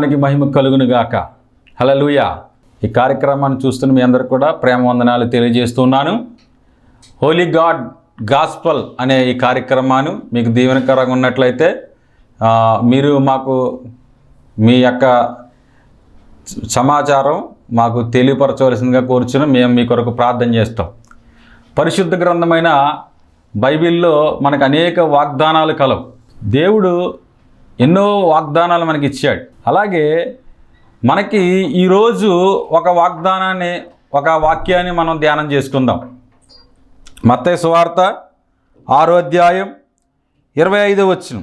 నామానికి మహిమ కలుగును గాక హలలుయ ఈ కార్యక్రమాన్ని చూస్తున్న మీ అందరికి కూడా ప్రేమ వందనాలు తెలియజేస్తున్నాను హోలీ గాడ్ గాస్పల్ అనే ఈ కార్యక్రమాన్ని మీకు దీవెనకరంగా ఉన్నట్లయితే మీరు మాకు మీ యొక్క సమాచారం మాకు తెలియపరచవలసిందిగా కోరుచును మేము మీ కొరకు ప్రార్థన చేస్తాం. పరిశుద్ధ గ్రంథమైన బైబిల్లో మనకు అనేక వాగ్దానాలు కలవు. దేవుడు ఎన్నో వాగ్దానాలు మనకి ఇచ్చాడు. అలాగే మనకి ఈరోజు ఒక వాగ్దానాన్ని ఒక వాక్యాన్ని మనం ధ్యానం చేసుకుందాం. మత్తే సువార్త ఆరో అధ్యాయం ఇరవై ఐదో వచ్చిన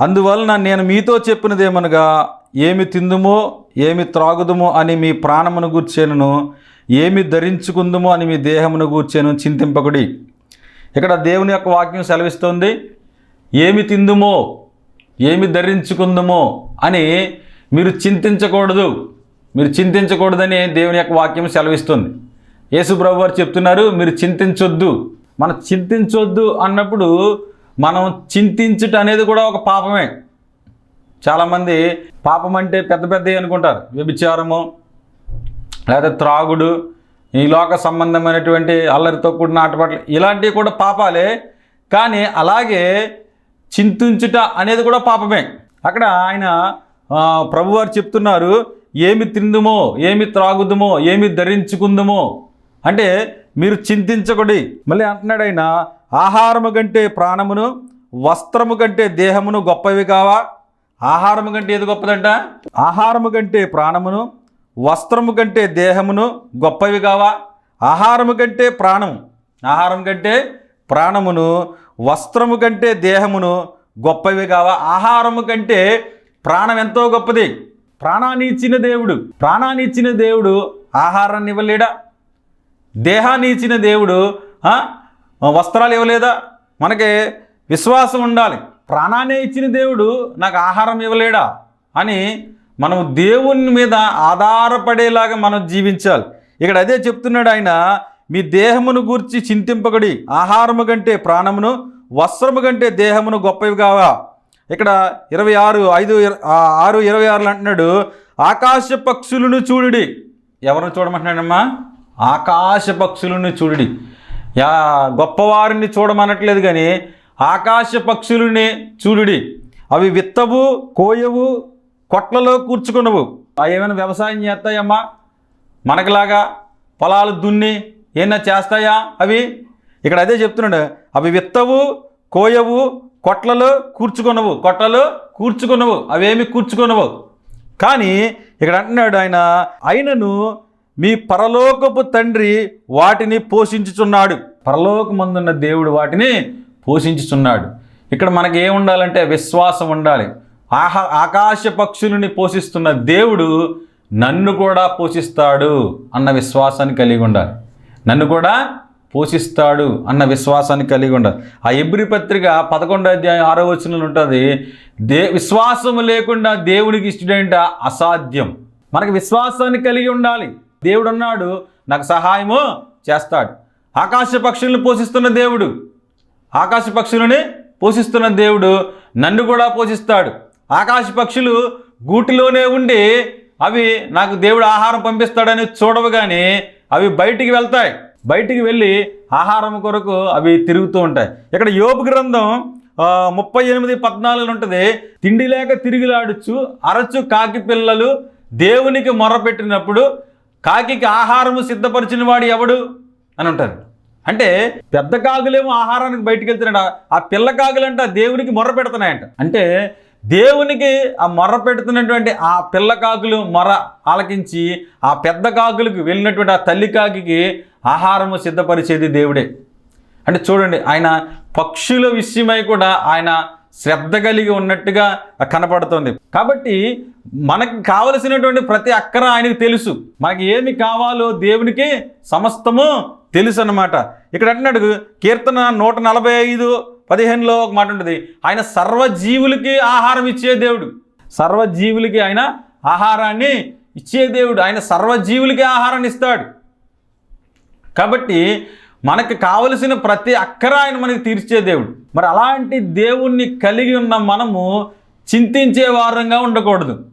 అందువలన నేను మీతో చెప్పినదేమనగా ఏమి తిందుమో ఏమి త్రాగుదుమో అని మీ ప్రాణమును గూర్చేను ఏమి ధరించుకుందుమో అని మీ దేహమును గూర్చేను చింతింపకుడి. ఇక్కడ దేవుని యొక్క వాక్యం సెలవిస్తుంది. ఏమి తిందుమో ఏమి ధరించుకుందుమో అని మీరు చింతించకూడదు. మీరు చింతించకూడదని దేవుని యొక్క వాక్యం సెలవిస్తుంది. యేసుప్రభు వారు చెప్తున్నారు మీరు చింతించొద్దు. మనం చింతించొద్దు అన్నప్పుడు మనం చింతించుట అనేది కూడా ఒక పాపమే. చాలామంది పాపం అంటే పెద్ద పెద్దవి అనుకుంటారు. వ్యభిచారము లేదా త్రాగుడు ఈ లోక సంబంధమైనటువంటి అల్లరితో కూడిన ఆటపాటలు ఇలాంటివి కూడా పాపాలే. కానీ అలాగే చింతించుట అనేది కూడా పాపమే. అక్కడ ఆయన ప్రభువారు చెప్తున్నారు ఏమి తిందుమో ఏమి త్రాగుదుమో ఏమి ధరించుకుందుమో. అంటే మీరు చింతించకూడి. మళ్ళీ అంటున్నాడు ఆయన ఆహారము కంటే ప్రాణమును వస్త్రము కంటే దేహమును గొప్పవి కావా? ఆహారము కంటే ఏది గొప్పదంట? ఆహారము కంటే ప్రాణమును వస్త్రము కంటే దేహమును గొప్పవి కావా? ఆహారము కంటే ప్రాణం. ఆహారం కంటే ప్రాణమును వస్త్రము కంటే దేహమును గొప్పవి కావా? ఆహారము కంటే ప్రాణం ఎంతో గొప్పది. ప్రాణాన్ని ఇచ్చిన దేవుడు ప్రాణాన్ని ఇచ్చిన దేవుడు ఆహారాన్ని ఇవ్వలేడా? దేహాన్ని ఇచ్చిన దేవుడు వస్త్రాలు ఇవ్వలేదా? మనకి విశ్వాసం ఉండాలి. ప్రాణాన్ని ఇచ్చిన దేవుడు నాకు ఆహారం ఇవ్వలేడా? అని మనం దేవుని మీద ఆధారపడేలాగా మనం జీవించాలి. ఇక్కడ అదే చెప్తున్నాడు ఆయన మీ దేహమును గూర్చి చింతింపకడి ఆహారము కంటే ప్రాణమును వస్త్రము కంటే దేహమును గొప్పవి కావా? ఇక్కడ ఇరవై ఆరు ఐదు ఆరు ఇరవై ఆరులు అంటున్నాడు ఆకాశ పక్షులను చూడుడి. ఎవరిని చూడమంటున్నాడమ్మా? ఆకాశ పక్షులను చూడుడి. యా గొప్పవారిని చూడమనట్లేదు కానీ ఆకాశ పక్షులని చూడుడి. అవి విత్తవు కోయవు కొట్లలో కూర్చుకున్నవు అవి ఏమైనా వ్యవసాయం చేస్తాయమ్మా? మనకులాగా పొలాలు దున్ని ఏమైనా చేస్తాయా అవి? ఇక్కడ అదే చెప్తున్నాడు అవి విత్తవు కోయవు కొట్లలో కూర్చుకొనవు. కొట్టలు కూర్చుకొనవు. అవేమి కూర్చుకొనవు. కానీ ఇక్కడ అంటున్నాడు ఆయన ఆయనను మీ పరలోకపు తండ్రి వాటిని పోషించుచున్నాడు. పరలోకమందున్న దేవుడు వాటిని పోషించుచున్నాడు. ఇక్కడ మనకి ఉండాలంటే విశ్వాసం ఉండాలి. ఆహా ఆకాశ పక్షులని పోషిస్తున్న దేవుడు నన్ను కూడా పోషిస్తాడు అన్న విశ్వాసాన్ని కలిగి ఉండాలి. నన్ను కూడా పోషిస్తాడు అన్న విశ్వాసాన్ని కలిగి ఉండాలి. ఆ ఎబ్రి పత్రిక పదకొండో అధ్యాయం ఆరో వచనంలో ఉంటుంది దే విశ్వాసము లేకుండా దేవునికి ఇష్టడేంట అసాధ్యం. మనకి విశ్వాసాన్ని కలిగి ఉండాలి. దేవుడు అన్నాడు నాకు సహాయము చేస్తాడు. ఆకాశ పక్షులను పోషిస్తున్న దేవుడు ఆకాశ పక్షులని పోషిస్తున్న దేవుడు నన్ను కూడా పోషిస్తాడు. ఆకాశ పక్షులు గూటిలోనే ఉండి అవి నాకు దేవుడు ఆహారం పంపిస్తాడని చూడవు కానీ అవి బయటికి వెళ్తాయి. బయటికి వెళ్ళి ఆహారం కొరకు అవి తిరుగుతూ ఉంటాయి. ఇక్కడ యోపు గ్రంథం ముప్పై ఎనిమిది పద్నాలుగులో ఉంటుంది. తిండి లేక తిరిగిలాడుచు అరచు కాకి పిల్లలు దేవునికి మొరపెట్టినప్పుడు కాకికి ఆహారము సిద్ధపరిచిన వాడు ఎవడు అని ఉంటారు అంటే పెద్ద కాకులేమో ఆహారానికి బయటికి వెళ్తున్నాడు? ఆ పిల్ల కాకులంట దేవునికి మొర్ర పెడుతున్నాయంట. అంటే దేవునికి ఆ మొర్ర పెడుతున్నటువంటి ఆ పిల్ల కాకులు మొర ఆలకించి ఆ పెద్ద కాకులకు వెళ్ళినటువంటి ఆ తల్లి కాకికి ఆహారము సిద్ధపరిచేది దేవుడే. అంటే చూడండి ఆయన పక్షుల విషయమై కూడా ఆయన శ్రద్ధ కలిగి ఉన్నట్టుగా కనపడుతుంది. కాబట్టి మనకు కావలసినటువంటి ప్రతి అక్కర ఆయనకు తెలుసు. మనకి ఏమి కావాలో దేవునికి సమస్తము తెలుసు అన్నమాట ఇక్కడ అంటున్నాడు కీర్తన నూట నలభై ఐదు పదిహేనులో ఒక మాట ఉంటుంది. ఆయన సర్వజీవులకి ఆహారం ఇచ్చే దేవుడు. సర్వజీవులకి ఆయన ఆహారాన్ని ఇచ్చే దేవుడు. ఆయన సర్వజీవులకి ఆహారాన్ని ఇస్తాడు. కాబట్టి మనకు కావలసిన ప్రతి అక్కర ఆయన మనకి తీర్చే దేవుడు. మరి అలాంటి దేవుణ్ణి కలిగి ఉన్న మనము చింతించే వారంగా ఉండకూడదు.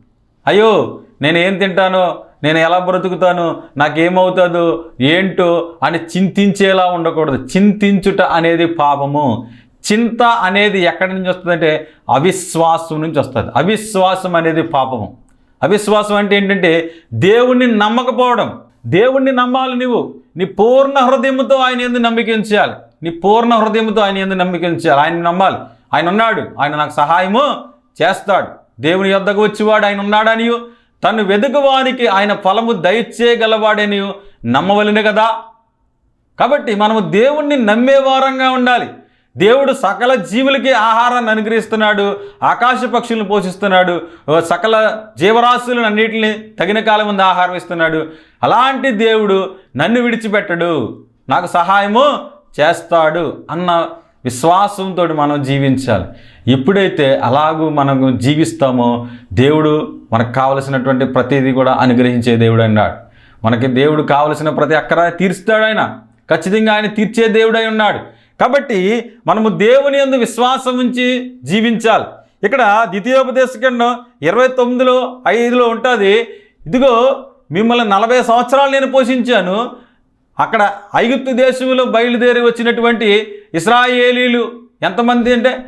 అయ్యో నేను ఏం తింటానో? నేను ఎలా బ్రతుకుతాను? నాకేమవుతుందో? ఏంటో అని చింతించేలా ఉండకూడదు. చింతించుట అనేది పాపము. చింత అనేది ఎక్కడి నుంచి వస్తుందంటే అవిశ్వాసం నుంచి వస్తుంది. అవిశ్వాసం అనేది పాపము. అవిశ్వాసం అంటే ఏంటంటే దేవుణ్ణి నమ్మకపోవడం. దేవుణ్ణి నమ్మాలి నువ్వు నీ పూర్ణ హృదయంతో ఆయన ఎందు నమ్మకించాలి నీ పూర్ణ హృదయంతో ఆయన ఎందు నమ్మకించాలి ఆయన నమ్మాలి. ఆయన ఉన్నాడు. ఆయన నాకు సహాయము చేస్తాడు. దేవుని యొద్దకు వచ్చేవాడు ఆయన ఉన్నాడని తను వెదుకువానికి ఆయన ఫలము దయచేయగలవాడని నమ్మవలెను కదా. కాబట్టి మనము దేవుణ్ణి నమ్మేవారంగా ఉండాలి. దేవుడు సకల జీవులకి ఆహారాన్ని అనుగ్రహిస్తున్నాడు. ఆకాశ పక్షులను పోషిస్తున్నాడు. ఓ సకల జీవరాశులను అన్నింటిని తగిన కాలం ముందు ఆహారం ఇస్తున్నాడు. అలాంటి దేవుడు నన్ను విడిచిపెట్టడు నాకు సహాయము చేస్తాడు అన్న విశ్వాసంతో మనం జీవించాలి. ఎప్పుడైతే అలాగూ మనము జీవిస్తామో దేవుడు మనకు కావలసినటువంటి ప్రతిదీ కూడా అనుగ్రహించే దేవుడు అన్నాడు మనకి దేవుడు కావలసిన ప్రతి అక్కర తీరుస్తాడు ఆయన. ఖచ్చితంగా ఆయన తీర్చే దేవుడై ఉన్నాడు. కాబట్టి మనము దేవుని యందు విశ్వాసం ఉంచి జీవించాలి. ఇక్కడ ద్వితీయోపదేశకండం ఇరవై తొమ్మిదిలో ఐదులో ఉంటుంది. ఇదిగో మిమ్మల్ని నలభై సంవత్సరాలు నేను పోషించాను. అక్కడ ఐగుప్తు దేశంలో బయలుదేరి వచ్చినటువంటి ఇస్రాయేలీలు ఎంతమంది అంటే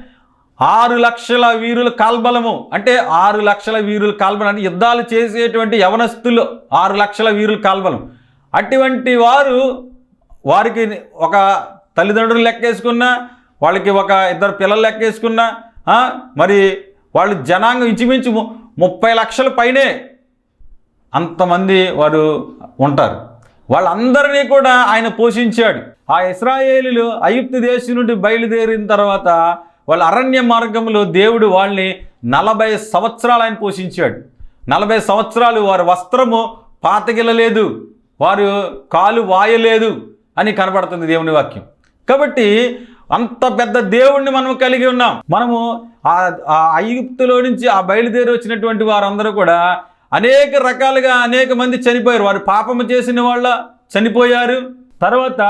ఆరు లక్షల వీరుల కాల్బలము. అంటే ఆరు లక్షల వీరుల కాల్బలం అంటే యుద్ధాలు చేసేటువంటి యవనస్తులు ఆరు లక్షల వీరుల కాల్బలం. అటువంటి వారు వారికి ఒక తల్లిదండ్రులు లెక్కేసుకున్నా వాళ్ళకి ఒక ఇద్దరు పిల్లలు లెక్కేసుకున్నా మరి వాళ్ళు జనాంగం ఇంచుమించు ము- ముప్పై లక్షల పైనే అంతమంది వారు ఉంటారు. వాళ్ళందరినీ కూడా ఆయన పోషించాడు. ఆ ఇస్రాయేలీలు అయుప్తు దేశం నుండి బయలుదేరిన తర్వాత వాళ్ళ అరణ్య మార్గంలో దేవుడు వాళ్ళని నలభై సంవత్సరాలు ఆయన పోషించాడు. నలభై సంవత్సరాలు వారి వస్త్రము పాతగిలలేదు వారు కాలు వాయలేదు అని కనబడుతుంది దేవుని వాక్యం. కాబట్టి అంత పెద్ద దేవుణ్ణి మనం కలిగి ఉన్నాం. మనము ఆ ఆ ఐగుప్తులో నుంచి ఆ బయలుదేరి వచ్చినటువంటి వారందరూ కూడా అనేక రకాలుగా అనేక మంది చనిపోయారు. వారు పాపము చేసిన వాళ్ళ చనిపోయారు. తర్వాత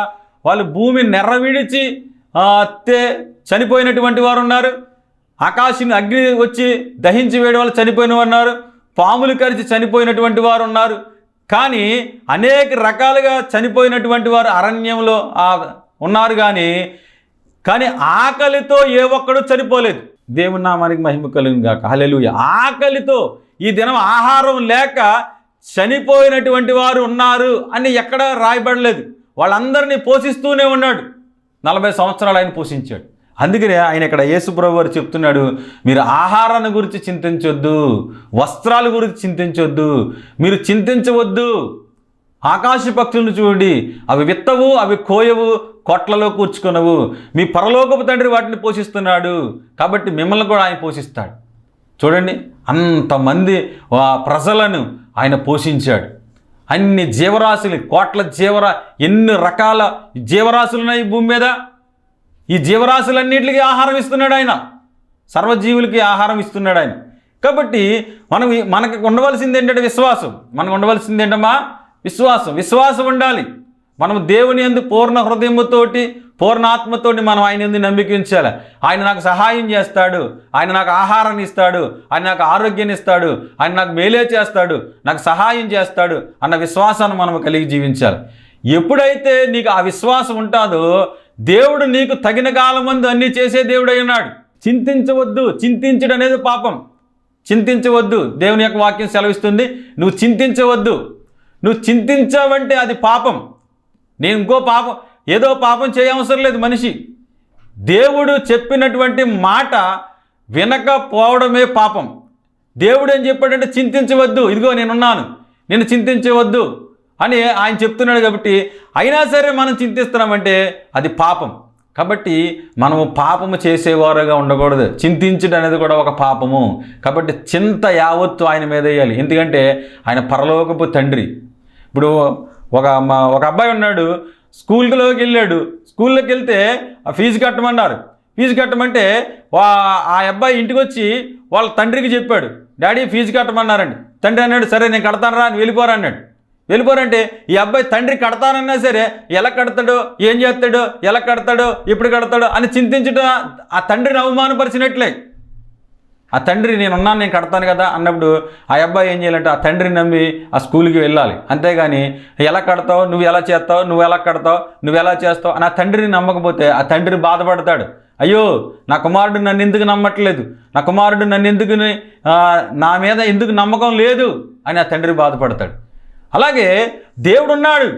వాళ్ళు భూమి నెర్రవిడిచి ఆ, తే చనిపోయినటువంటి వారు ఉన్నారు ఆకాశం అగ్ని వచ్చి దహించి వేయడం వల్ల చనిపోయిన వారు ఉన్నారు పాములు కరిచి చనిపోయినటువంటి వారు ఉన్నారు కానీ అనేక రకాలుగా చనిపోయినటువంటి వారు అరణ్యంలో ఉన్నారు కానీ కానీ ఆకలితో ఏ ఒక్కడు చనిపోలేదు. దేవుని నామానికి మహిమ కలుగును గాక హల్లెలూయా. ఆకలితో ఈ దినం ఆహారం లేక చనిపోయినటువంటి వారు ఉన్నారు అని ఎక్కడ రాయబడలేదు. వాళ్ళందరినీ పోషిస్తూనే ఉన్నాడు. నలభై సంవత్సరాలు ఆయన పోషించాడు. అందుకనే ఆయన ఇక్కడ యేసుప్రభు వారు చెప్తున్నాడు మీరు ఆహారాన్ని గురించి చింతించొద్దు వస్త్రాల గురించి చింతించొద్దు మీరు చింతించవద్దు. ఆకాశ పక్షులను చూడండి అవి విత్తవు అవి కోయవు కొట్లలో కూర్చుకొనవు. మీ పరలోకపు తండ్రి వాటిని పోషిస్తున్నాడు కాబట్టి మిమ్మల్ని కూడా ఆయన పోషిస్తాడు. చూడండి అంతమంది ఆ ప్రజలను ఆయన పోషించాడు. అన్ని జీవరాశులు కోట్ల జీవరా ఎన్ని రకాల జీవరాశులు ఉన్నాయి భూమి మీద? ఈ జీవరాశులన్నింటికి ఆహారం ఇస్తున్నాడు ఆయన. సర్వజీవులకి ఆహారం ఇస్తున్నాడు ఆయన. కాబట్టి మనం మనకి ఉండవలసింది ఏంటంటే విశ్వాసం. మనకు ఉండవలసింది ఏంటమ్మా? విశ్వాసం. విశ్వాసం ఉండాలి. మనం దేవుని ఎందు పూర్ణ హృదయముతోటి పూర్ణాత్మతోటి మనం ఆయన ఎందు నమ్మిక ఉంచాలి. ఆయన నాకు సహాయం చేస్తాడు. ఆయన నాకు ఆహారాన్ని ఇస్తాడు. ఆయన నాకు ఆరోగ్యాన్ని ఇస్తాడు. ఆయన నాకు మేలే చేస్తాడు. నాకు సహాయం చేస్తాడు అన్న విశ్వాసాన్ని మనం కలిగి జీవించాలి. ఎప్పుడైతే నీకు ఆ విశ్వాసం ఉంటుందో దేవుడు నీకు తగిన కాలం మందు అన్నీ చేసే దేవుడై ఉన్నాడు. చింతించవద్దు. చింతించడం అనేది పాపం. చింతించవద్దు. దేవుని యొక్క వాక్యం సెలవిస్తుంది. నువ్వు చింతించవద్దు. నువ్వు చింతించావంటే అది పాపం. నేను ఇంకో పాపం ఏదో పాపం చేయవసరం లేదు మనిషి. దేవుడు చెప్పినటువంటి మాట వినకపోవడమే పాపం. దేవుడు ఏం చెప్పాడంటే చింతించవద్దు. ఇదిగో నేనున్నాను. నేను చింతించవద్దు. అని ఆయన చెప్తున్నాడు కాబట్టి అయినా సరే మనం చింతిస్తున్నామంటే అది పాపం. కాబట్టి మనము పాపము చేసేవారుగా ఉండకూడదు. చింతించడం అనేది కూడా ఒక పాపము. కాబట్టి చింత యావత్తు ఆయన మీద వేయాలి. ఎందుకంటే ఆయన పరలోకపు తండ్రి. ఇప్పుడు ఒక మా- ఒక అబ్బాయి ఉన్నాడు స్కూల్లోకి వెళ్ళాడు. స్కూల్లోకి వెళ్తే ఆ ఫీజు కట్టమన్నారు. ఫీజు కట్టమంటే వా ఆ అబ్బాయి ఇంటికి వచ్చి వాళ్ళ తండ్రికి చెప్పాడు డాడీ ఫీజు కట్టమన్నారండి. తండ్రి అన్నాడు సరే నేను కడతాను రా అని వెళ్ళిపోరా అన్నాడు. వెళ్ళిపోరంటే ఈ అబ్బాయి తండ్రి కడతానన్నా సరే ఎలా కడతాడో ఏం చేస్తాడో ఎలా కడతాడో ఎప్పుడు కడతాడో అని చింతించడం ఆ తండ్రిని అవమానపరిచినట్లే. ఆ తండ్రి నేను ఉన్నాను నేను కడతాను కదా అన్నప్పుడు ఆ అబ్బాయి ఏం చేయాలంటే ఆ తండ్రిని నమ్మి ఆ స్కూల్కి వెళ్ళాలి. అంతేగాని ఎలా కడతావు నువ్వు ఎలా చేస్తావు నువ్వు ఎలా కడతావు నువ్వు ఎలా చేస్తావు అని ఆ తండ్రిని నమ్మకపోతే ఆ తండ్రి బాధపడతాడు. అయ్యో నా కుమారుడు నన్ను ఎందుకు నమ్మట్లేదు? నా కుమారుడు నన్ను ఎందుకు నా మీద ఎందుకు నమ్మకం లేదు అని ఆ తండ్రి బాధపడతాడు. అలాగే దేవుడు ఉన్నాడు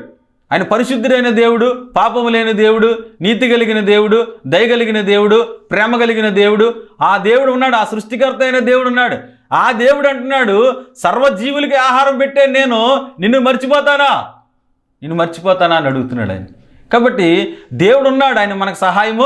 ఆయన పరిశుద్ధుడైన దేవుడు పాపము లేని దేవుడు నీతి కలిగిన దేవుడు దయ కలిగిన దేవుడు ప్రేమ కలిగిన దేవుడు. ఆ దేవుడు ఉన్నాడు ఆ సృష్టికర్త అయిన దేవుడు ఉన్నాడు. ఆ దేవుడు అంటున్నాడు సర్వజీవులకి ఆహారం పెట్టే నేను నిన్ను మర్చిపోతానా? నిన్ను మర్చిపోతానా? అని అడుగుతున్నాడు ఆయన. కాబట్టి దేవుడు ఉన్నాడు ఆయన మనకు సహాయము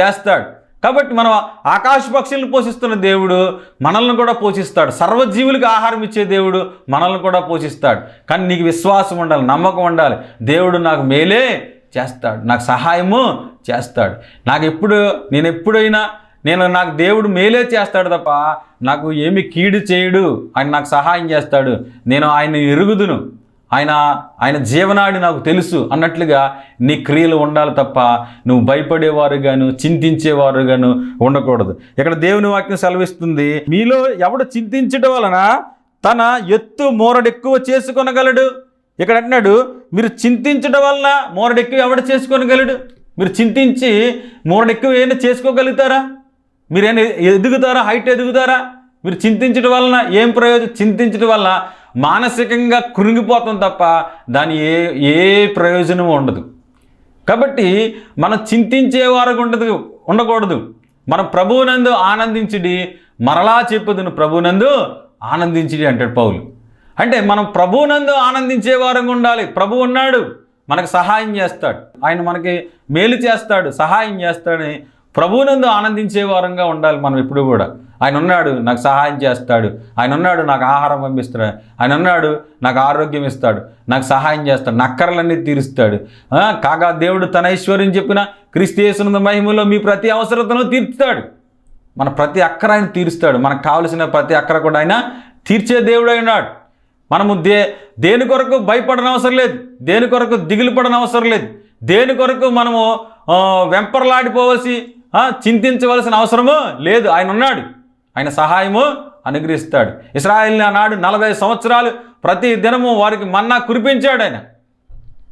చేస్తాడు. కాబట్టి మనం ఆకాశ పక్షులను పోషిస్తున్న దేవుడు మనల్ని కూడా పోషిస్తాడు. సర్వజీవులకు ఆహారం ఇచ్చే దేవుడు మనల్ని కూడా పోషిస్తాడు. కానీ నీకు విశ్వాసం ఉండాలి నమ్మకం ఉండాలి. దేవుడు నాకు మేలే చేస్తాడు నాకు సహాయము చేస్తాడు. నాకు ఎప్పుడు నేను ఎప్పుడైనా నేను నాకు దేవుడు మేలే చేస్తాడు తప్ప నాకు ఏమి కీడు చేయడు. ఆయన నాకు సహాయం చేస్తాడు. నేను ఆయన ఎరుగుదును. ఆయన ఆయన జీవనాడి నాకు తెలుసు అన్నట్లుగా నీ క్రియలు ఉండాలి తప్ప నువ్వు భయపడేవారుగాను చింతించేవారుగాను ఉండకూడదు. ఇక్కడ దేవుని వాక్యం సెలవిస్తుంది మీలో ఎవడు చింతించడం వలన తన ఎత్తు మోరడెక్కువ చేసుకొనగలడు? ఇక్కడ అంటున్నాడు మీరు చింతించడం వలన మోరడెక్కువ ఎవడు చేసుకొనగలడు? మీరు చింతించి మోరడెక్కువ ఏమైనా చేసుకోగలుగుతారా? మీరేమైనా ఎదుగుతారా? హైట్ ఎదుగుతారా? మీరు చింతించడం వలన ఏం ప్రయోజనం? చింతించడం వల్ల మానసికంగా కృంగిపోతాం తప్ప దాని ఏ ఏ ప్రయోజనం ఉండదు. కాబట్టి మనం చింతించే వారికి ఉండదు ఉండకూడదు. మనం ప్రభువునందు ఆనందించుడి మరలా చెప్పుదును ప్రభునందు ఆనందించుడి అంటాడు పౌలు. అంటే మనం ప్రభువునందు ఆనందించే వారంగా ఉండాలి. ప్రభు ఉన్నాడు మనకు సహాయం చేస్తాడు ఆయన మనకి మేలు చేస్తాడు సహాయం చేస్తాడని ప్రభువునందు ఆనందించే వారంగా ఉండాలి మనం ఎప్పుడు కూడా. ఆయన ఉన్నాడు నాకు సహాయం చేస్తాడు. ఆయన ఉన్నాడు నాకు ఆహారం పంపిస్తాడు. ఆయన ఉన్నాడు నాకు ఆరోగ్యం ఇస్తాడు. నాకు సహాయం చేస్తాడు నక్కరలన్నీ తీరుస్తాడు. కాగా దేవుడు తన ఐశ్వర్యం చెప్పిన క్రీస్తు మహిమలో మీ ప్రతి అవసరతను తీర్చుతాడు. మన ప్రతి అక్కర ఆయన తీరుస్తాడు. మనకు కావలసిన ప్రతి అక్కర కూడా ఆయన తీర్చే దేవుడు ఉన్నాడు. మనము దే దేని కొరకు భయపడన అవసరం లేదు. దేని కొరకు దిగులు పడన అవసరం లేదు. దేని కొరకు మనము వెంపర్లాడిపోవలసి చింతించవలసిన అవసరము లేదు. ఆయన ఉన్నాడు. ఆయన సహాయము అనుగ్రహిస్తాడు. ఇస్రాయిల్ నాడు నలభై సంవత్సరాలు ప్రతి దినము వారికి మన్నా కురిపించాడు ఆయన.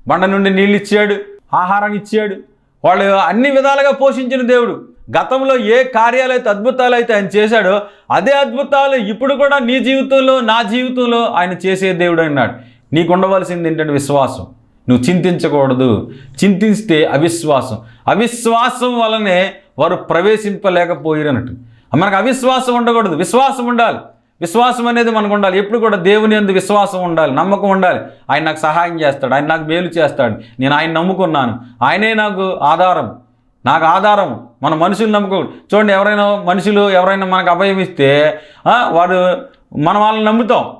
బండ నుండి నీళ్ళు ఇచ్చాడు ఆహారం ఇచ్చాడు. వాళ్ళు అన్ని విధాలుగా పోషించిన దేవుడు. గతంలో ఏ కార్యాలు అయితే అద్భుతాలు అయితే ఆయన చేశాడో అదే అద్భుతాలు ఇప్పుడు కూడా నీ జీవితంలో నా జీవితంలో ఆయన చేసే దేవుడు అన్నాడు. నీకు ఉండవలసింది ఏంటంటే విశ్వాసం. నువ్వు చింతించకూడదు. చింతిస్తే అవిశ్వాసం. అవిశ్వాసం వలనే వారు ప్రవేశింపలేకపోయారు అన్నట్టు మనకు అవిశ్వాసం ఉండకూడదు. విశ్వాసం ఉండాలి. విశ్వాసం అనేది మనకు ఉండాలి. ఎప్పుడు కూడా దేవుని ఎందు విశ్వాసం ఉండాలి. నమ్మకం ఉండాలి. ఆయన నాకు సహాయం చేస్తాడు. ఆయన నాకు మేలు చేస్తాడు. నేను ఆయన నమ్ముకున్నాను. ఆయనే నాకు ఆధారం. నాకు ఆధారం. మన మనుషులు నమ్ముకో. చూడండి ఎవరైనా మనుషులు ఎవరైనా మనకు అభయం ఇస్తే వాడు మన వాళ్ళని నమ్ముతాం.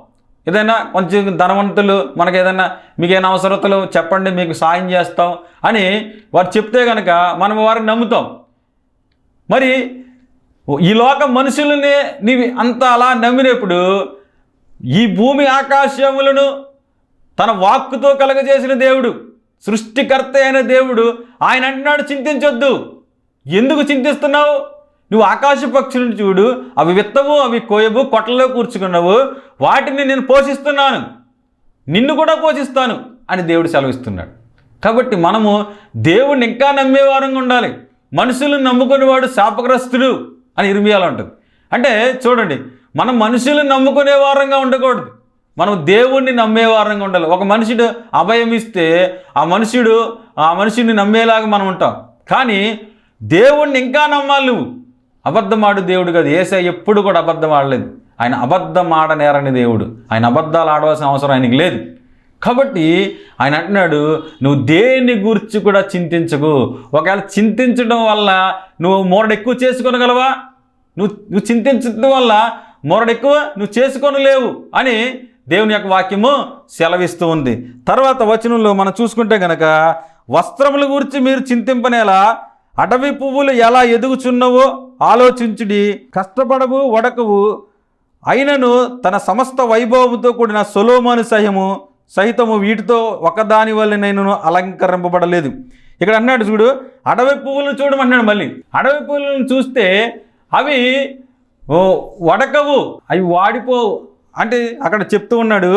ఏదైనా కొంచెం ధనవంతులు మనకు ఏదైనా మీకు ఏమైనా అవసరతలు చెప్పండి మీకు సాయం చేస్తాం అని వారు చెప్తే కనుక మనం వారిని నమ్ముతాం. మరి ఈ లోక మనుషులని నీవి అంత అలా నమ్మినప్పుడు ఈ భూమి ఆకాశములను తన వాక్కుతో కలగజేసిన దేవుడు సృష్టికర్త అయిన దేవుడు ఆయన అంటున్నాడు చింతించొద్దు. ఎందుకు చింతిస్తున్నావు? నువ్వు ఆకాశ పక్షులను చూడు అవి విత్తవు అవి కోయవు కొట్టలో కూర్చుకున్నావు వాటిని నేను పోషిస్తున్నాను నిన్ను కూడా పోషిస్తాను అని దేవుడు సెలవిస్తున్నాడు. కాబట్టి మనము దేవుణ్ణి ఇంకా నమ్మేవారంగా ఉండాలి. మనుషులను నమ్ముకునేవాడు శాపగ్రస్తుడు. అని ఇర్మియాలో ఉంటుంది అంటే చూడండి మనం మనుషులను నమ్ముకునే వారంగా ఉండకూడదు. మనం దేవుణ్ణి నమ్మే వారంగా ఉండాలి. ఒక మనుషుడు అభయం ఇస్తే ఆ మనుషుడు ఆ మనుషుడిని నమ్మేలాగా మనం ఉంటాం. కానీ దేవుణ్ణి ఇంకా నమ్మాలి నువ్వు. అబద్ధమాడు దేవుడు కాదు. ఏసై ఎప్పుడు కూడా అబద్ధం ఆడలేదు. ఆయన అబద్ధం ఆడనేరని దేవుడు. ఆయన అబద్ధాలు ఆడవలసిన అవసరం ఆయనకి లేదు. కాబట్టి ఆయన అంటున్నాడు నువ్వు దేని గురించి కూడా చింతించకు. ఒకవేళ చింతించడం వల్ల నువ్వు మొరడు ఎక్కువ చేసుకోనగలవా? నువ్వు నువ్వు చింతించడం వల్ల మొరడు ఎక్కువ నువ్వు చేసుకోనలేవు అని దేవుని యొక్క వాక్యము సెలవిస్తూ ఉంది. తర్వాత వచనంలో మనం చూసుకుంటే గనక వస్త్రముల గురించి మీరు చింతింపనేలా అటవీ పువ్వులు ఎలా ఎదుగుచున్నవో ఆలోచించుడి. కష్టపడవు వడకవు. అయినను తన సమస్త వైభవంతో కూడిన సొలోమాను సహ్యము సహితము వీటితో ఒకదాని వల్ల నేను అలంకరింపబడలేదు. ఇక్కడ అన్నాడు చూడు అడవి పువ్వులను చూడమన్నాడు మళ్ళీ. అడవి పువ్వులను చూస్తే అవి వడకవు అవి వాడిపోవు. అంటే అక్కడ చెప్తూ ఉన్నాడు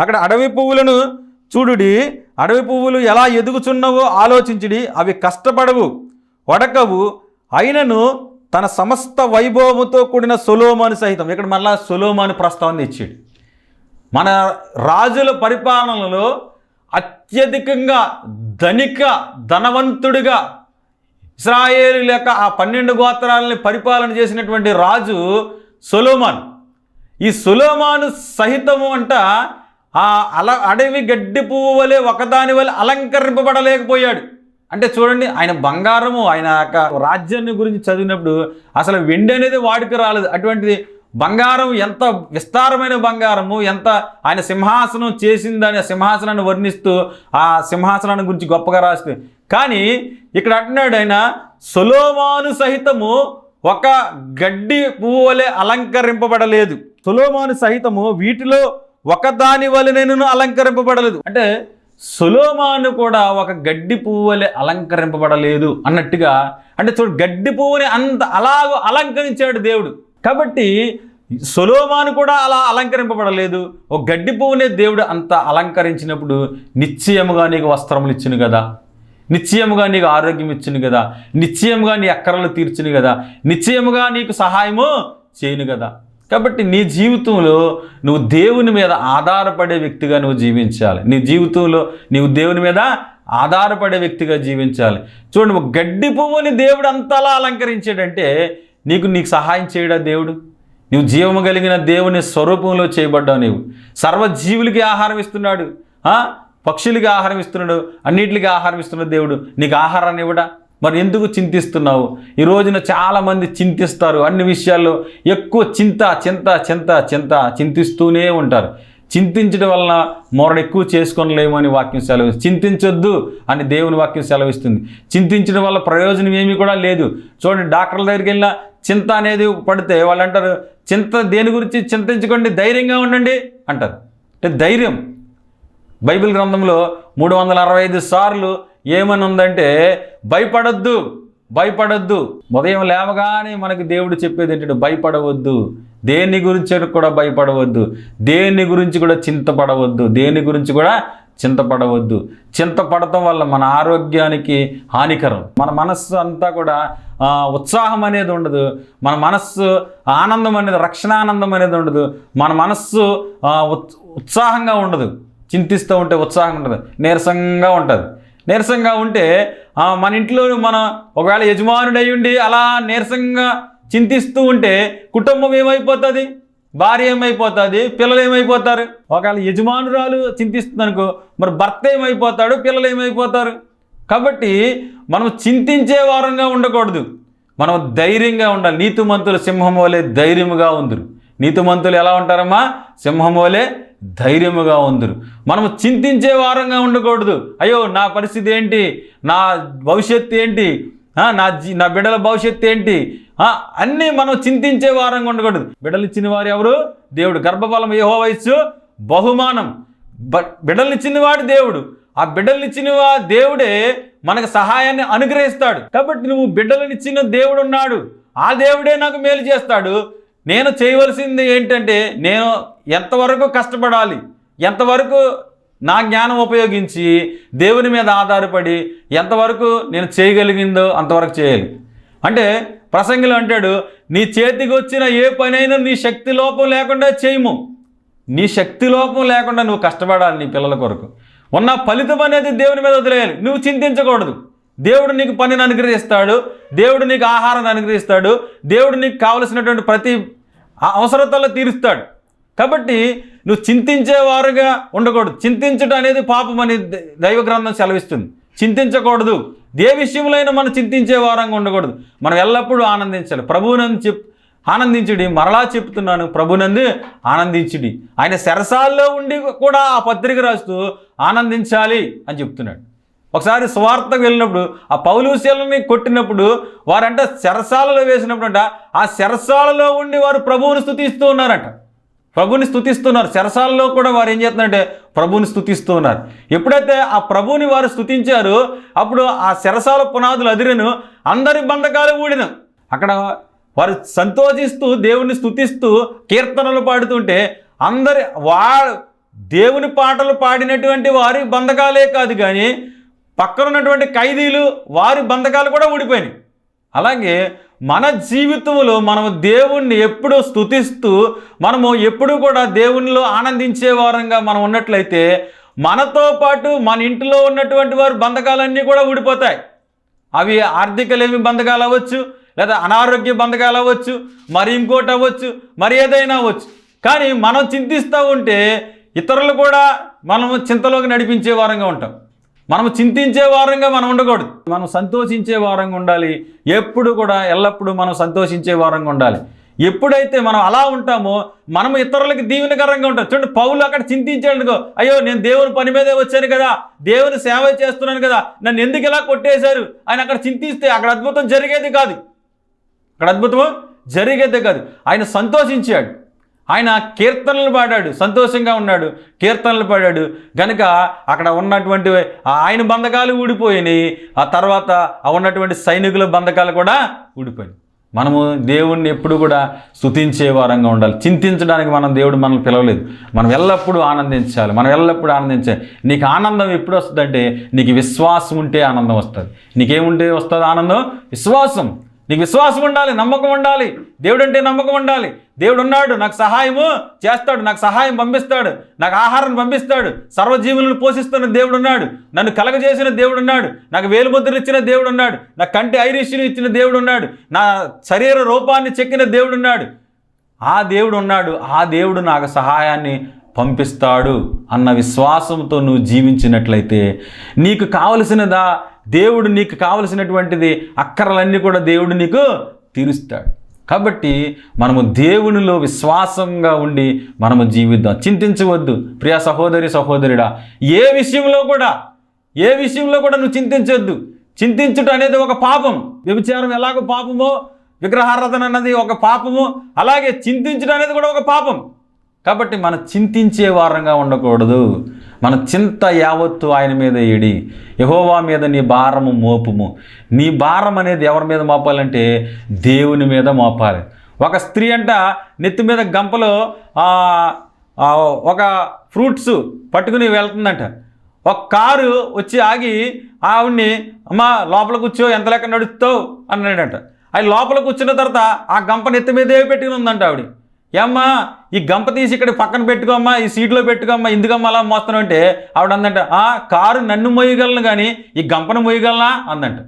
అక్కడ అడవి పువ్వులను చూడుడి అడవి పువ్వులు ఎలా ఎదుగుచున్నవో ఆలోచించుడి అవి కష్టపడవు వడకవు. అయినను తన సమస్త వైభవముతో కూడిన సొలోమాను సహితం ఇక్కడ మళ్ళా సొలోమాను ప్రస్తావన ఇచ్చాడు మన రాజుల పరిపాలనలో అత్యధికంగా ధనిక ధనవంతుడిగా ఇస్రాయేలు లేక ఆ పన్నెండు గోత్రాలని పరిపాలన చేసినటువంటి రాజు సొలోమాన్. ఈ సొలోమాను సహితము అంట ఆ అల అడవి గడ్డి పువ్వు వలె ఒకదాని వలె అలంకరింపబడలేకపోయాడు. అంటే చూడండి ఆయన బంగారము ఆయన యొక్క రాజ్యాన్ని గురించి చదివినప్పుడు అసలు వెండి అనేది వాడికి రాలేదు. అటువంటిది బంగారం ఎంత విస్తారమైన బంగారము ఎంత ఆయన సింహాసనం చేసిందని సింహాసనాన్ని వర్ణిస్తూ ఆ సింహాసనాన్ని గురించి గొప్పగా రాస్తే కానీ ఇక్కడ అంటున్నాడు ఆయన సొలోమాను సహితము ఒక గడ్డి పువ్వు వలె అలంకరింపబడలేదు. సొలోమాను సహితము వీటిలో ఒకదాని వలెనను అలంకరింపబడలేదు. అంటే సులోమాను కూడా ఒక గడ్డి పువ్వు వలె అలంకరింపబడలేదు అన్నట్టుగా అంటే చూడు గడ్డి పువ్వుని అంత అలాగో అలంకరించాడు దేవుడు. కాబట్టి సొలోమాను కూడా అలా అలంకరింపబడలేదు. ఒక గడ్డి పువ్వునే దేవుడు అంత అలంకరించినప్పుడు నిశ్చయముగా నీకు వస్త్రములు ఇచ్చును కదా. నిశ్చయముగా నీకు ఆరోగ్యం ఇచ్చును కదా. నిశ్చయముగా నీ అక్కరలు తీర్చును కదా. నిశ్చయముగా నీకు సహాయము చేయను కదా. కాబట్టి నీ జీవితంలో నువ్వు దేవుని మీద ఆధారపడే వ్యక్తిగా నువ్వు జీవించాలి. నీ జీవితంలో నీవు దేవుని మీద ఆధారపడే వ్యక్తిగా జీవించాలి. చూడండి గడ్డి పువ్వుని దేవుడు అంతలా అలంకరించాడంటే నీకు నీకు సహాయం చేయడా దేవుడు? నువ్వు జీవము కలిగిన దేవుని స్వరూపంలో చేయబడ్డావు నీవు. సర్వజీవులకి ఆహారం ఇస్తున్నాడు. పక్షులకి ఆహారం ఇస్తున్నాడు. అన్నిటికి ఆహారం ఇస్తున్నాడు దేవుడు. నీకు ఆహారాన్ని ఇవ్వడా? మరి ఎందుకు చింతిస్తున్నావు? ఈ రోజున చాలామంది చింతిస్తారు. అన్ని విషయాల్లో ఎక్కువ చింత చింత చింత చింత చింతిస్తూనే ఉంటారు. చింతించడం వలన మొరడు ఎక్కువ చేసుకోనలేము అని వాక్యం సెలవు చింతించొద్దు అని దేవుని వాక్యం సెలవిస్తుంది. చింతించడం వల్ల ప్రయోజనం ఏమీ కూడా లేదు. చూడండి డాక్టర్ల దగ్గరికి వెళ్ళినా చింత అనేది పడితే వాళ్ళు అంటారు చింత దేని గురించి? చింతించుకోండి ధైర్యంగా ఉండండి అంటారు. అంటే ధైర్యం. బైబిల్ గ్రంథంలో మూడు వందల అరవై ఐదు సార్లు ఏమని ఉందంటే భయపడొద్దు భయపడొద్దు. ఉదయం లేవగానే మనకి దేవుడు చెప్పేది ఏంటంటే భయపడవద్దు. దేని గురించి కూడా భయపడవద్దు. దేని గురించి కూడా చింతపడవద్దు. దేని గురించి కూడా చింతపడవద్దు. చింతపడటం వల్ల మన ఆరోగ్యానికి హానికరం. మన మనస్సు అంతా కూడా ఉత్సాహం అనేది ఉండదు. మన మనస్సు ఆనందం అనేది రక్షణ ఆనందం అనేది ఉండదు. మన మనస్సు ఉత్- ఉత్సాహంగా ఉండదు. చింతిస్తూ ఉంటే ఉత్సాహం ఉండదు. నీరసంగా ఉంటుంది. నీరసంగా ఉంటే మన ఇంట్లో మన ఒకవేళ యజమానుడై ఉండి అలా నీరసంగా చింతిస్తూ ఉంటే కుటుంబం ఏమైపోతుంది? భార్య ఏమైపోతుంది? పిల్లలు ఏమైపోతారు? ఒకవేళ యజమానురాలు చింతిస్తుంది అనుకో మరి భర్త ఏమైపోతాడు? పిల్లలు ఏమైపోతారు? కాబట్టి మనం చింతించే వారంగా ఉండకూడదు. మనం ధైర్యంగా ఉండాలి. నీతిమంతులు సింహం వలె ధైర్యముగా ఉందరు. నీతిమంతులు ఎలా ఉంటారమ్మా? సింహం వలె ధైర్యముగా ఉందరు. మనము చింతించే వారంగా ఉండకూడదు. అయ్యో నా పరిస్థితి ఏంటి? నా భవిష్యత్తు ఏంటి? నా జీ నా బిడ్డల భవిష్యత్తు ఏంటి? అన్నీ మనం చింతించే వారంగా ఉండకూడదు. బిడ్డలు ఇచ్చిన వారు ఎవరు? దేవుడు. గర్భఫలం ఏహో వయస్సు బహుమానం. బ బిడ్డలనిచ్చిన వాడు దేవుడు. ఆ బిడ్డలనిచ్చిన వా దేవుడే మనకు సహాయాన్ని అనుగ్రహిస్తాడు. కాబట్టి నువ్వు బిడ్డలనిచ్చిన దేవుడు ఉన్నాడు. ఆ దేవుడే నాకు మేలు చేస్తాడు. నేను చేయవలసింది ఏంటంటే నేను ఎంతవరకు కష్టపడాలి? ఎంతవరకు నా జ్ఞానం ఉపయోగించి దేవుని మీద ఆధారపడి ఎంతవరకు నేను చేయగలిగిందో అంతవరకు చేయాలి. అంటే ప్రసంగిలో అంటాడు నీ చేతికి వచ్చిన ఏ పనైనా నీ శక్తి లోపం లేకుండా చేయము. నీ శక్తి లోపం లేకుండా నువ్వు కష్టపడాలి నీ పిల్లల కొరకు. ఉన్న ఫలితం అనేది దేవుని మీద వదిలేయాలి. నువ్వు చింతించకూడదు. దేవుడు నీకు పనిని అనుగ్రహిస్తాడు దేవుడు నీకు ఆహారాన్ని అనుగ్రహిస్తాడు దేవుడు నీకు కావలసినటువంటి ప్రతి అవసరతలో అవసరతల్లో తీరుస్తాడు. కాబట్టి నువ్వు చింతించేవారుగా ఉండకూడదు. చింతించడం అనేది పాపం అని దైవ గ్రంథం సెలవిస్తుంది. చింతించకూడదు. ఏ విషయంలో అయినా మనం చింతించే వారంగా ఉండకూడదు. మనం ఎల్లప్పుడూ ఆనందించాలి. ప్రభువునందు చెప్ ఆనందించుడి. మరలా చెప్తున్నాను ప్రభునందు ఆనందించుడి. ఆయన సెరసాల్లో ఉండి కూడా ఆ పత్రిక రాస్తూ ఆనందించాలి అని చెప్తున్నాడు. ఒకసారి స్వార్థకు వెళ్ళినప్పుడు ఆ పౌలుశీలని కొట్టినప్పుడు వారంట శరసాలలో వేసినప్పుడు అంట ఆ శరసాలలో ఉండి వారు ప్రభువుని స్థుతిస్తూ ఉన్నారంట. ప్రభుని స్థుతిస్తున్నారు చెరసాలలో కూడా వారు ఏం చేస్తున్నారంటే ప్రభుని స్తుతిస్తూ ఉన్నారు. ఎప్పుడైతే ఆ ప్రభుని వారు స్తుతించారో అప్పుడు ఆ చెరసాల పునాదులు అదిరిను అందరి బంధకాలు ఊడిన. అక్కడ వారు సంతోషిస్తూ దేవుని స్థుతిస్తూ కీర్తనలు పాడుతుంటే అందరి వా దేవుని పాటలు పాడినటువంటి వారి బంధకాలే కాదు కానీ పక్కన ఉన్నటువంటి ఖైదీలు వారి బంధకాలు కూడా ఊడిపోయినాయి. అలాగే మన జీవితంలో మనము దేవుణ్ణి ఎప్పుడూ స్తుతిస్తూ మనము ఎప్పుడూ కూడా దేవునిలో ఆనందించే వారంగా మనం ఉన్నట్లయితే మనతో పాటు మన ఇంటిలో ఉన్నటువంటి వారి బంధకాలన్నీ కూడా ఊడిపోతాయి. అవి ఆర్థికలేమి బంధకాలు అవ్వచ్చు లేదా అనారోగ్య బంధకాలు అవ్వచ్చు మరి ఇంకోటి అవ్వచ్చు మరి ఏదైనా అవ్వచ్చు. కానీ మనం చింతిస్తూ ఉంటే ఇతరులు కూడా మనము చింతలోకి నడిపించే వారంగా ఉంటాం. మనం చింతించే వారంగా మనం ఉండకూడదు. మనం సంతోషించే వారంగా ఉండాలి. ఎప్పుడు కూడా ఎల్లప్పుడూ మనం సంతోషించే వారంగా ఉండాలి. ఎప్పుడైతే మనం అలా ఉంటామో మనం ఇతరులకి దీవెనకరంగా ఉంటాం. చూడండి పౌలు అక్కడ చింతించాడు అయ్యో నేను దేవుని పని మీదే వచ్చాను కదా దేవుని సేవ చేస్తున్నాను కదా నన్ను ఎందుకు ఇలా కొట్టేశారు? ఆయన అక్కడ చింతిస్తే అక్కడ అద్భుతం జరిగేది కాదు. అక్కడ అద్భుతం జరిగేదే కాదు. ఆయన సంతోషించాడు. ఆయన కీర్తనలు పాడాడు సంతోషంగా ఉన్నాడు కీర్తనలు పాడాడు. కనుక అక్కడ ఉన్నటువంటి ఆ ఆయన బంధకాలు ఊడిపోయినాయి. ఆ తర్వాత ఆ ఉన్నటువంటి సైనికుల బంధకాలు కూడా ఊడిపోయినాయి. మనము దేవుణ్ణి ఎప్పుడు కూడా స్థుతించే వారంగా ఉండాలి. చింతించడానికి మనం దేవుడు మనల్ని పిలవలేదు. మనం ఎల్లప్పుడూ ఆనందించాలి. మనం ఎల్లప్పుడూ ఆనందించాలి నీకు ఆనందం ఎప్పుడు వస్తుందంటే నీకు విశ్వాసం ఉంటే ఆనందం వస్తుంది. నీకేముంటే వస్తుంది ఆనందం? విశ్వాసం. నీకు విశ్వాసం ఉండాలి నమ్మకం ఉండాలి. దేవుడు అంటే నమ్మకం ఉండాలి. దేవుడు ఉన్నాడు నాకు సహాయము చేస్తాడు నాకు సహాయం పంపిస్తాడు నాకు ఆహారం పంపిస్తాడు సర్వజీవులను పోషిస్తున్న దేవుడు ఉన్నాడు నన్ను కలగజేసిన దేవుడు ఉన్నాడు నాకు వేలుముద్రలు ఇచ్చిన దేవుడు ఉన్నాడు నా కంటి ఐరిష్ని ఇచ్చిన దేవుడు ఉన్నాడు నా శరీర రూపాన్ని చెక్కిన దేవుడు ఉన్నాడు ఆ దేవుడు ఉన్నాడు ఆ దేవుడు నాకు సహాయాన్ని పంపిస్తాడు అన్న విశ్వాసంతో నువ్వు జీవించినట్లయితే నీకు కావలసినదా? దేవుడు నీకు కావలసినటువంటిది అక్కరలన్నీ కూడా దేవుడు నీకు తీరుస్తాడు. కాబట్టి మనము దేవునిలో విశ్వాసంగా ఉండి మనము జీవిద్దాం. చింతించవద్దు. ప్రియ సహోదరి సహోదరుడా ఏ విషయంలో కూడా ఏ విషయంలో కూడా నువ్వు చింతించొద్దు. చింతించుట అనేది ఒక పాపం. వ్యభిచారం ఎలాగో పాపమో విగ్రహారాధన అన్నది ఒక పాపము అలాగే చింతించడం అనేది కూడా ఒక పాపం. కాబట్టి మనం చింతించే వారంగా ఉండకూడదు. మన చింత యావత్తు ఆయన మీద ఏడి. యహోవా మీద నీ భారము మోపము. నీ భారం అనేది ఎవరి మీద మోపాలంటే దేవుని మీద మోపాలి. ఒక స్త్రీ అంట నెత్తి మీద గంపలో ఒక ఫ్రూట్స్ పట్టుకుని వెళ్తుందంట. ఒక కారు వచ్చి ఆగి ఆవిడ్ని అమ్మా లోపల కూర్చో ఎంత లెక్క నడుస్తావు? అన్నాడంట. అది లోపల కూర్చున్న తర్వాత ఆ గంప నెత్తి మీదే పెట్టుకుని ఉందంట ఆవిడ. ఏమ్మా ఈ గంప తీసి ఇక్కడ పక్కన పెట్టుకోమ్మా ఈ సీట్లో పెట్టుకోమ్మా ఎందుకమ్మా అలా మోస్తున్నావు అంటే ఆవిడ అందంట ఆ కారు నన్ను మోయగలను కానీ ఈ గంపను మోయగలనా? అందంట.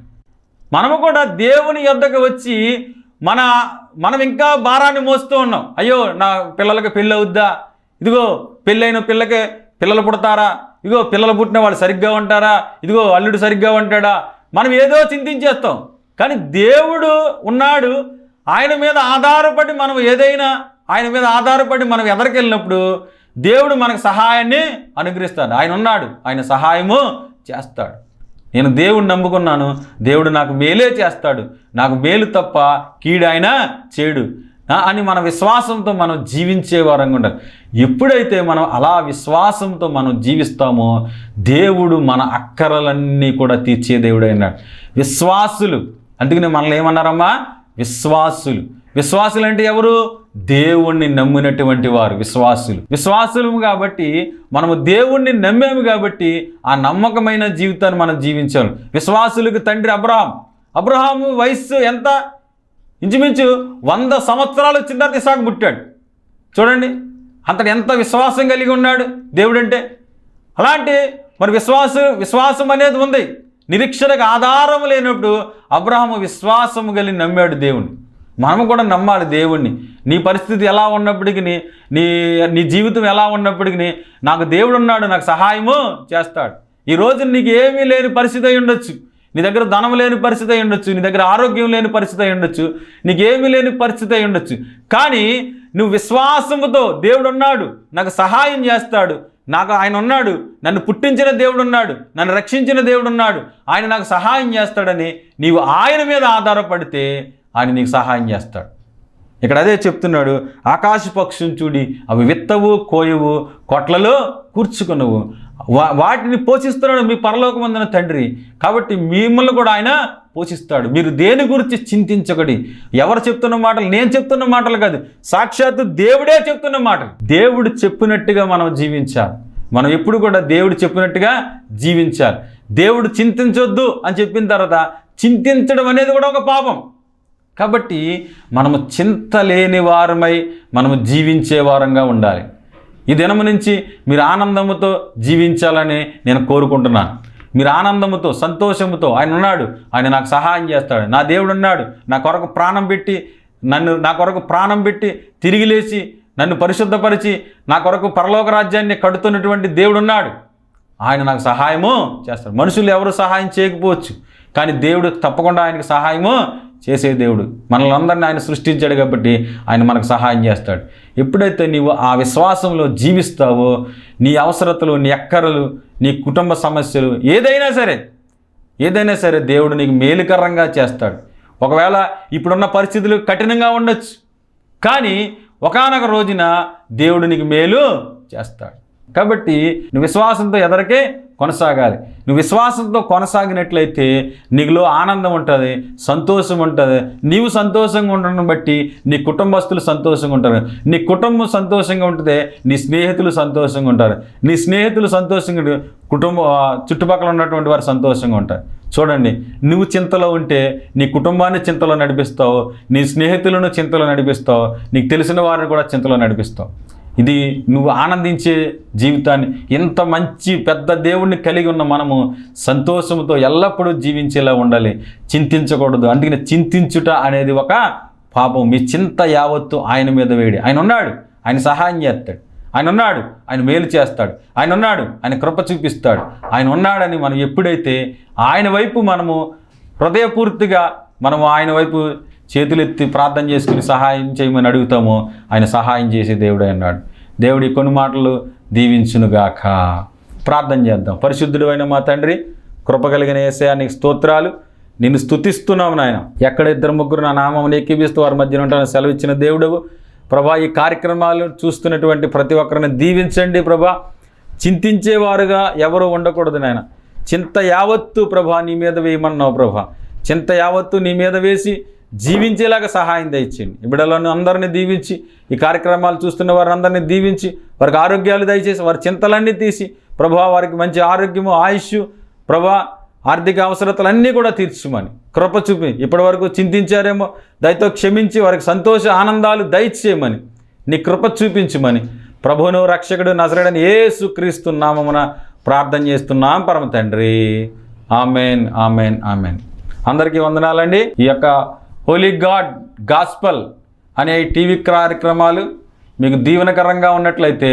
మనము కూడా దేవుని యొద్దకు వచ్చి మన మనం ఇంకా భారాన్ని మోస్తూ ఉన్నాం. అయ్యో నా పిల్లలకి పెళ్ళి అవుద్దా? ఇదిగో పెళ్ళైన పిల్లకి పిల్లలు పుడతారా? ఇదిగో పిల్లలు పుట్టిన వాళ్ళు సరిగ్గా ఉంటారా? ఇదిగో అల్లుడు సరిగ్గా ఉంటాడా? మనం ఏదో చింతించేస్తాం. కానీ దేవుడు ఉన్నాడు. ఆయన మీద ఆధారపడి మనం ఏదైనా ఆయన మీద ఆధారపడి మనం ఎదరికెళ్ళినప్పుడు దేవుడు మనకు సహాయాన్ని అనుగ్రహిస్తాడు. ఆయన ఉన్నాడు. ఆయన సహాయము చేస్తాడు. నేను దేవుడు నమ్ముకున్నాను. దేవుడు నాకు మేలే చేస్తాడు. నాకు మేలు తప్ప కీడు చేడు. అని మన విశ్వాసంతో మనం జీవించే వారంగా ఉండాలి. ఎప్పుడైతే మనం అలా విశ్వాసంతో మనం జీవిస్తామో దేవుడు మన అక్కరలన్నీ కూడా తీర్చే దేవుడు అయినాడు విశ్వాసులు. అందుకని మనల్ని ఏమన్నారమ్మా? విశ్వాసులు. విశ్వాసులు అంటే ఎవరు? దేవుణ్ణి నమ్మినటువంటి వారు విశ్వాసులు. విశ్వాసులు కాబట్టి మనము దేవుణ్ణి నమ్మాము కాబట్టి ఆ నమ్మకమైన జీవితాన్ని మనం జీవించాలి. విశ్వాసులకు తండ్రి అబ్రహాం. అబ్రహాము వయస్సు ఎంత? ఇంచుమించు వంద సంవత్సరాలు వచ్చిన తర్వాత ఇసాకు పుట్టాడు. చూడండి అతడు ఎంత విశ్వాసం కలిగి ఉన్నాడు దేవుడంటే. అలాంటి మరి విశ్వాసం విశ్వాసం అనేది ఉంది. నిరీక్షణకు ఆధారం లేనప్పుడు అబ్రహము విశ్వాసము కలిగి నమ్మాడు దేవుని మనము కూడా నమ్మాలి దేవుణ్ణి. నీ పరిస్థితి ఎలా ఉన్నప్పటికీ నీ నీ జీవితం ఎలా ఉన్నప్పటికీ నాకు దేవుడు ఉన్నాడు నాకు సహాయము చేస్తాడు. ఈ రోజు నీకు ఏమీ లేని పరిస్థితి అయి ఉండొచ్చు. నీ దగ్గర ధనం లేని పరిస్థితి అయి ఉండొచ్చు. నీ దగ్గర ఆరోగ్యం లేని పరిస్థితి అయి ఉండొచ్చు. నీకు ఏమీ లేని పరిస్థితి అయి ఉండొచ్చు. కానీ నువ్వు విశ్వాసముతో దేవుడు ఉన్నాడు నాకు సహాయం చేస్తాడు నాకు ఆయన ఉన్నాడు నన్ను పుట్టించిన దేవుడు ఉన్నాడు నన్ను రక్షించిన దేవుడు ఉన్నాడు ఆయన నాకు సహాయం చేస్తాడని నీవు ఆయన మీద ఆధారపడితే ఆయన నీకు సహాయం చేస్తాడు. ఇక్కడ అదే చెప్తున్నాడు ఆకాశ పక్షుని చూడి అవి విత్తవు కోయవు కొట్లలో కూర్చుకున్నవు వా వాటిని పోషిస్తున్నాడు మీ పరలోకమందున తండ్రి. కాబట్టి మిమ్మల్ని కూడా ఆయన పోషిస్తాడు. మీరు దేని గురించి చింతించకడి? ఎవరు చెప్తున్న మాటలు? నేను చెప్తున్న మాటలు కాదు. సాక్షాత్తు దేవుడే చెప్తున్న మాటలు. దేవుడు చెప్పినట్టుగా మనం జీవించాలి. మనం ఎప్పుడు కూడా దేవుడు చెప్పినట్టుగా జీవించాలి. దేవుడు చింతించొద్దు అని చెప్పిన తర్వాత చింతించడం అనేది కూడా ఒక పాపం. కాబట్టి మనము చింత లేని వారమై మనము జీవించే వారంగా ఉండాలి. ఈ దినము నుంచి మీరు ఆనందముతో జీవించాలని నేను కోరుకుంటున్నాను. మీరు ఆనందముతో సంతోషముతో ఆయన ఉన్నాడు ఆయన నాకు సహాయం చేస్తాడు నా దేవుడు ఉన్నాడు నా కొరకు ప్రాణం పెట్టి నన్ను నా కొరకు ప్రాణం పెట్టి తిరిగి లేచి నన్ను పరిశుద్ధపరిచి నా కొరకు పరలోక రాజ్యాన్ని కడుతున్నటువంటి దేవుడు ఉన్నాడు. ఆయన నాకు సహాయము చేస్తాడు. మనుషులు ఎవరు సహాయం చేయకపోవచ్చు కానీ దేవుడు తప్పకుండా ఆయనకు సహాయము చేసే దేవుడు. మనల్ని అందరినీ ఆయన సృష్టించాడు కాబట్టి ఆయన మనకు సహాయం చేస్తాడు. ఎప్పుడైతే నీవు ఆ విశ్వాసంలో జీవిస్తావో నీ అవసరతలు నీ అక్కరలు నీ కుటుంబ సమస్యలు ఏదైనా సరే ఏదైనా సరే దేవుడు నీకు మేలుకరంగా చేస్తాడు. ఒకవేళ ఇప్పుడున్న పరిస్థితులు కఠినంగా ఉండొచ్చు. కానీ ఒకానొక రోజున దేవుడు నీకు మేలు చేస్తాడు. కాబట్టి నువ్వు విశ్వాసంతో ఎదరికే కొనసాగాలి. నువ్వు విశ్వాసంతో కొనసాగినట్లయితే నీకులో ఆనందం ఉంటుంది సంతోషం ఉంటుంది. నీవు సంతోషంగా ఉండడం బట్టి నీ కుటుంబస్తులు సంతోషంగా ఉంటారు. నీ కుటుంబం సంతోషంగా ఉంటుంది నీ స్నేహితులు సంతోషంగా ఉంటారు. నీ స్నేహితులు సంతోషంగా కుటుంబం కుటుంబ చుట్టుపక్కల ఉన్నటువంటి వారు సంతోషంగా ఉంటారు. చూడండి నువ్వు చింతలో ఉంటే నీ కుటుంబాన్ని చింతలో నడిపిస్తావు నీ స్నేహితులను చింతలో నడిపిస్తావు నీకు తెలిసిన వారిని కూడా చింతలో నడిపిస్తావు. ఇది నువ్వు ఆనందించే జీవితాన్ని ఇంత మంచి పెద్ద దేవుణ్ణి కలిగి ఉన్న మనము సంతోషంతో ఎల్లప్పుడూ జీవించేలా ఉండాలి. చింతించకూడదు. అందుకని చింతించుట అనేది ఒక పాపం. మీ చింత యావత్తు ఆయన మీద వేడి. ఆయన ఉన్నాడు. ఆయన సహాయం చేస్తాడు. ఆయన ఉన్నాడు. ఆయన మేలు చేస్తాడు. ఆయన ఉన్నాడు. ఆయన కృప చూపిస్తాడు. ఆయన ఉన్నాడని మనం ఎప్పుడైతే ఆయన వైపు మనము హృదయపూర్తిగా మనము ఆయన వైపు చేతులెత్తి ప్రార్థన చేసుకుని సహాయం చేయమని అడుగుతామో ఆయన సహాయం చేసే దేవుడే అన్నాడు. దేవుడి కొన్ని మాటలు దీవించునుగాక. ప్రార్థన చేద్దాం. పరిశుద్ధుడు అయిన మా తండ్రి కృప కలిగిన ఏసయా నీకు స్తోత్రాలు. నిన్ను స్తుతిస్తున్నాము నాయన. ఎక్కడ ఇద్దరు ముగ్గురు నా నామం ఎక్కిపిస్తూ వారి మధ్యన ఉంటాను సెలవు ఇచ్చిన దేవుడవు. ప్రభా ఈ కార్యక్రమాలు చూస్తున్నటువంటి ప్రతి ఒక్కరిని దీవించండి ప్రభా. చింతించేవారుగా ఎవరు ఉండకూడదు నాయన. చింత యావత్తు ప్రభా నీ మీద వేయమన్నావు ప్రభా. చింత యావత్తు నీ మీద వేసి జీవించేలాగా సహాయం దయచేయండి. ఈ అందరినీ దీవించి ఈ కార్యక్రమాలు చూస్తున్న వారందరినీ దీవించి వారికి ఆరోగ్యాలు దయచేసి వారి చింతలన్నీ తీసి ప్రభా వారికి మంచి ఆరోగ్యము ఆయుష్ ప్రభా ఆర్థిక అవసరతలన్నీ కూడా తీర్చుమని కృప చూపి ఇప్పటివరకు చింతించారేమో దయతో క్షమించి వారికి సంతోష ఆనందాలు దయచేయమని నీ కృప చూపించమని ప్రభును రక్షకుడు నజరడని ఏసు క్రీస్తున్నామమున ప్రార్థన చేస్తున్నాం పరమ తండ్రి. Amen amen amen. అందరికీ వందనాలండి. ఈ యొక్క హోలీ గాడ్ గాస్పల్ అనే టీవీ కార్యక్రమాలు మీకు దీవెనకరంగా ఉన్నట్లయితే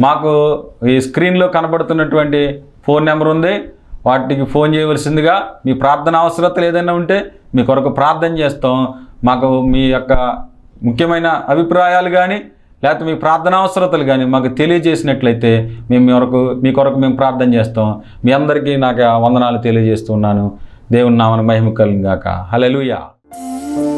మాకు ఈ స్క్రీన్లో కనబడుతున్నటువంటి ఫోన్ నెంబర్ ఉంది. వాటికి ఫోన్ చేయవలసిందిగా మీ ప్రార్థన అవసరతలు ఏదైనా ఉంటే మీ కొరకు ప్రార్థన చేస్తాం. మాకు మీ యొక్క ముఖ్యమైన అభిప్రాయాలు కానీ లేకపోతే మీ ప్రార్థన అవసరతలు కానీ మాకు తెలియజేసినట్లయితే మేము మీ కొరకు మీ కొరకు మేము ప్రార్థన చేస్తాం. మీ అందరికీ నాకు ఆ వందనాలు తెలియజేస్తున్నాను. దేవుని నామన మహిమ కలిగాక హలో Oh.